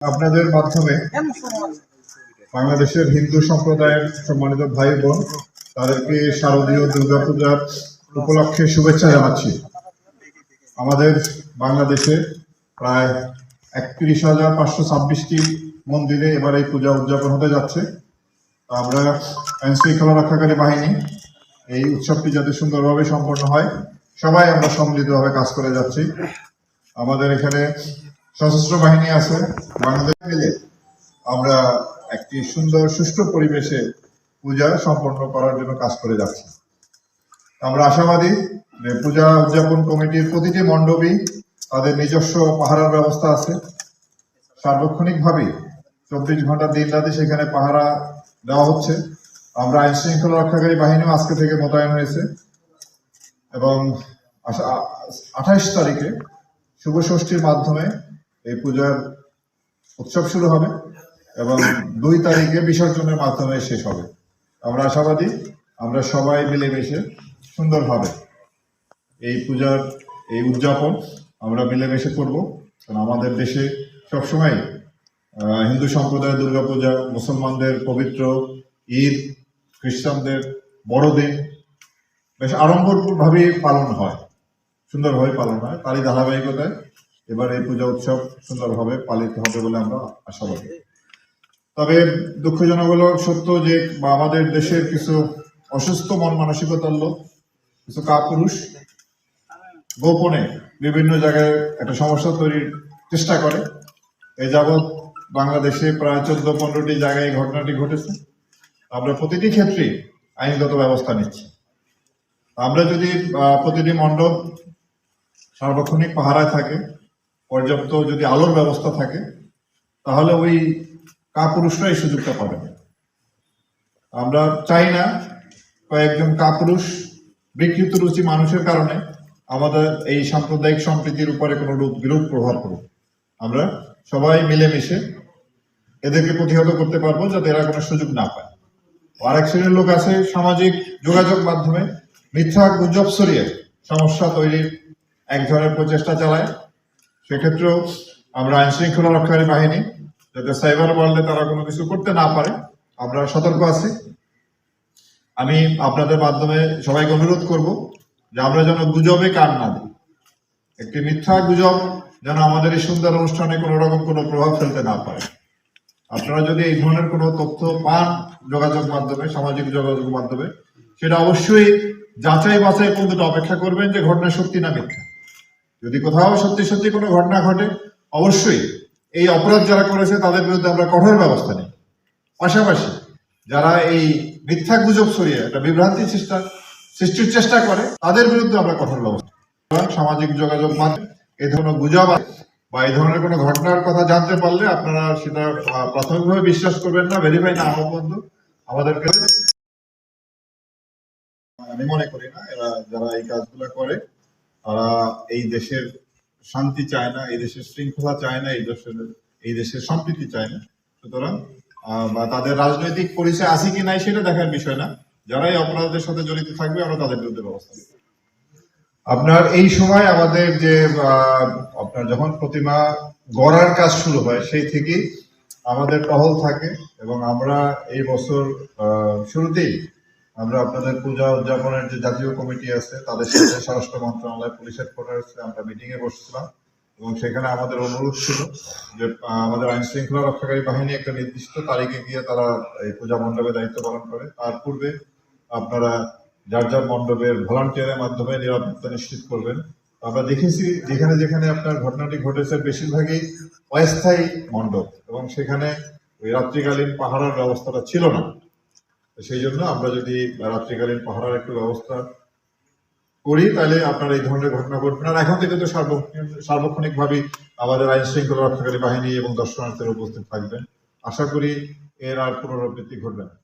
আপনাদের মাধ্যমে বাংলাদেশের হিন্দু সম্প্রদায়ের সম্মানিত ভাই বোন তাদেরকে শারদীয় দুর্গাপূজার উপলক্ষে শুভেচ্ছা জানাচ্ছি। আমাদের বাংলাদেশে প্রায় একত্রিশ হাজার পাঁচশো ছাব্বিশটি মন্দিরে এবার এই পূজা উদযাপন হতে যাচ্ছে। আমরা আইন শৃঙ্খলা রক্ষাকারী বাহিনী এই উৎসবটি যাতে সুন্দরভাবে সম্পন্ন হয় সবাই আমরা সম্মিলিতভাবে কাজ করে যাচ্ছি। আমাদের এখানে সশস্ত্র বাহিনী আছে, বাংলাদেশ মিলে আমরা একটি সুন্দর, সুষ্ঠু পরিবেশে পূজা সম্পন্ন করার জন্য কাজ করে যাচ্ছি। আমরা আশাবাদী যে পূজা উদযাপন কমিটির প্রতিটি মণ্ডপই তাদের নিজস্ব পাহারার ব্যবস্থা আছে। সার্বক্ষণিকভাবে চব্বিশ ঘণ্টা দিন রাতে সেখানে পাহারা দেওয়া হচ্ছে। আমরা আইন শৃঙ্খলা রক্ষাকারী বাহিনীও আজকে থেকে মোতায়েন হয়েছে। এবং আঠাইশ তারিখে শুভ ষষ্ঠীর মাধ্যমে এই পূজার উৎসব শুরু হবে এবং দুই তারিখে বিসর্জনের মাধ্যমে শেষ হবে। আমরা আশাবাদী, আমরা সবাই মিলেমিশে সুন্দরভাবে এই পূজার এই উদযাপন আমরা মিলেমিশে করব। কারণ আমাদের দেশে সবসময় হিন্দু সম্প্রদায়ের দুর্গাপূজা, মুসলমানদের পবিত্র ঈদ, খ্রিস্টানদের বড়দিন বেশ আড়ম্বরভাবে পালন হয় সুন্দরভাবে পালন হয়। তারই ধারাবাহিকতায় এবার এই পূজা উৎসব সুন্দরভাবে পালিত হবে বলে আমরা আশাবাদী। তবে দুঃখজনক হলো সত্য যে আমাদের দেশের কিছু অসুস্থ মন মানসিকতার লোক, কিছু কাপুরুষ গোপনে বিভিন্ন জায়গায় একটা সমস্যা তৈরির চেষ্টা করে। এ যাবৎ বাংলাদেশে প্রায় চোদ্দ পনেরোটি জায়গায় এই ঘটনাটি ঘটেছে। আমরা প্রতিটি ক্ষেত্রে আইনগত ব্যবস্থা নিচ্ছি। আমরা যদি প্রতিটি মণ্ডপ সার্বক্ষণিক পাহারায় থাকে পর্যাপ্ত যদি আলোর ব্যবস্থা থাকে, তাহলে ওই কাপুরুষরা এই সুযোগটা পাবে আমরা চাই না কয়েকজন কাপুরুষ, বিকৃত রুচি মানুষের কারণে আমাদের এই সাম্প্রদায়িক সম্প্রীতির উপরে কোনো রূপ বিরূপ প্রভাব পড়ুক। আমরা সবাই মিলেমিশে এদেরকে প্রতিহত করতে পারব যাতে এরা কোনো সুযোগ না পায়। আর এক শ্রেণির লোক আছে সামাজিক যোগাযোগ মাধ্যমে মিথ্যা গুজব ছড়িয়ে সমস্যা তৈরির এক ধরনের প্রচেষ্টা চালায়। সেক্ষেত্রেও আমরা আইন শৃঙ্খলা রক্ষাকারী বাহিনী, যাতে সাইবার ওয়ার্ল্ডে তারা কোনো কিছু করতে না পারে, আমরা সতর্ক আছি। আমি আপনাদের মাধ্যমে সবাইকে অনুরোধ করব যে আমরা যেন গুজবে কান না দিই। একটি মিথ্যা গুজব যেন আমাদের এই সুন্দর অনুষ্ঠানে কোনো রকম কোনো প্রভাব ফেলতে না পারে। আপনারা যদি এই ধরনের কোনো তথ্য পান যোগাযোগ মাধ্যমে, সামাজিক যোগাযোগ মাধ্যমে, সেটা অবশ্যই যাচাই বাছাই পর্যন্ত অপেক্ষা করবেন যে ঘটনা সত্যি না মিথ্যা। যদি কোথাও সত্যি সত্যি কোনো ঘটনা ঘটে, অবশ্যই এই অপরাধ যারা করেছে, তাদের বিরুদ্ধে আমরা কঠোর ব্যবস্থা নিই। পাশাপাশি যারা এই মিথ্যা গুজব ছড়িয়ে একটা বিভ্রান্তি চেষ্টা, সৃষ্টির চেষ্টা করে, তাদের বিরুদ্ধে আমরা কঠোর ব্যবস্থা সামাজিক যোগাযোগ মাধ্যমে এই ধরনের গুজব বা এই ধরনের কোনো ঘটনার কথা জানতে পারলে আপনারা সেটা প্রাথমিকভাবে বিশ্বাস করবেন না, ভেরিফাই না হওয়া পর্যন্ত আমাদেরকে আমি মনে করি না, এরা যারা এই কাজগুলো করে তারা এই দেশের শান্তি চায় না, এই দেশের শৃঙ্খলা চায় না, এই দেশের এই দেশের সম্প্রীতি চায় না। সুতরাং বা তাদের রাজনৈতিক পরিচয় আছে কি নাই সেটা দেখার বিষয় না। যারাই অপরাধের সাথে জড়িত থাকবে আমরা তাদের বিরুদ্ধে ব্যবস্থা নেব। আপনার এই সময় আমাদের যে আপনার যখন প্রতিমা গড়ার কাজ শুরু হয়, সেই থেকেই আমাদের টহল থাকে এবং আমরা এই বছর শুরুতেই আমরা আপনাদের পূজা উদযাপনের যে জাতীয় কমিটি আছে, তাদের সাথে স্বরাষ্ট্র মন্ত্রণালয়, পুলিশ হেডকোয়ার্টার্সে আমরা মিটিং এ বসছিলাম। এবং সেখানে আমাদের অনুরোধ ছিল যে আমাদের আইন শৃঙ্খলা রক্ষাকারী বাহিনী একটা নির্দিষ্ট তারিখে গিয়ে তারা এই পূজা মণ্ডপে দায়িত্ব পালন করে। তার পূর্বে আপনারা যার যার মণ্ডপের ভলান্টিয়ারের মাধ্যমে নিরাপত্তা নিশ্চিত করবেন। আমরা দেখেছি যেখানে যেখানে আপনার ঘটনাটি ঘটেছে, বেশিরভাগই অস্থায়ী মণ্ডপ। এবং সেখানে ওই রাত্রিকালীন পাহারার ব্যবস্থাটা ছিল না। সেই জন্য আমরা যদি রাত্রিকালীন পাহারার একটু ব্যবস্থা করি, তাহলে আপনার এই ধরনের ঘটনা ঘটবে না। এখন থেকে তো সার্বক্ষণিক ভাবে আমাদের আইন শৃঙ্খলা রক্ষাকারী বাহিনী এবং দর্শনার্থীরা উপস্থিত থাকবেন। আশা করি এর আর পুনরাবৃত্তি ঘটবে না।